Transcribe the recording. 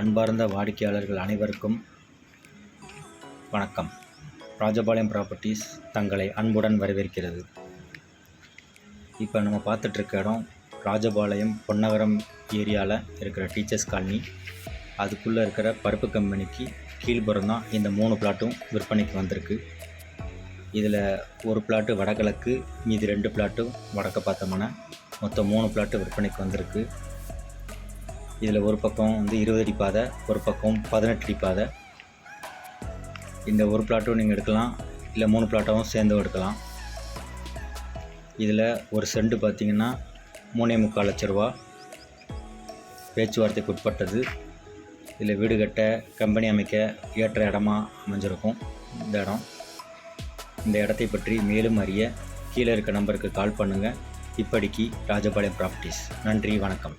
அன்பார்ந்த வாடிக்கையாளர்கள் அனைவருக்கும் வணக்கம். ராஜபாளையம் ப்ராப்பர்ட்டிஸ் தங்களை அன்புடன் வரவேற்கிறது. இப்போ நம்ம பார்த்துட்ருக்க இடம் ராஜபாளையம் பொன்னகரம் ஏரியாவில் இருக்கிற டீச்சர்ஸ் காலனி. அதுக்குள்ளே இருக்கிற பருப்பு கம்பெனிக்கு கீழ்புறம் தான் இந்த மூணு பிளாட்டும் விற்பனைக்கு வந்திருக்கு. இதில் ஒரு பிளாட்டு வடகிழக்கு மீதி ரெண்டு பிளாட்டும் வடக்க பார்த்தோம்னா மொத்தம் மூணு பிளாட்டு விற்பனைக்கு வந்திருக்கு. இதில் ஒரு பக்கம் வந்து இருபது அடி பாதை ஒரு பக்கம் பதினெட்டு அடி பாதை. இந்த ஒரு பிளாட்டும் நீங்கள் எடுக்கலாம் இல்லை மூணு பிளாட்டாகவும் சேர்ந்தும் எடுக்கலாம். இதில் ஒரு செண்டு பார்த்தீங்கன்னா மூணே முக்கால் லட்ச ரூபா பேச்சுவார்த்தைக்கு உட்பட்டது. இதில் வீடு கட்ட கம்பெனி அமைக்க ஏற்ற இடமா அமைஞ்சிருக்கும் இந்த இடம். இந்த இடத்தை பற்றி மேலும் அறிய கீழே இருக்க நம்பருக்கு கால் பண்ணுங்கள் இப்படிக்கு ராஜபாளையம் ப்ராப்பர்ட்டிஸ் நன்றி வணக்கம்.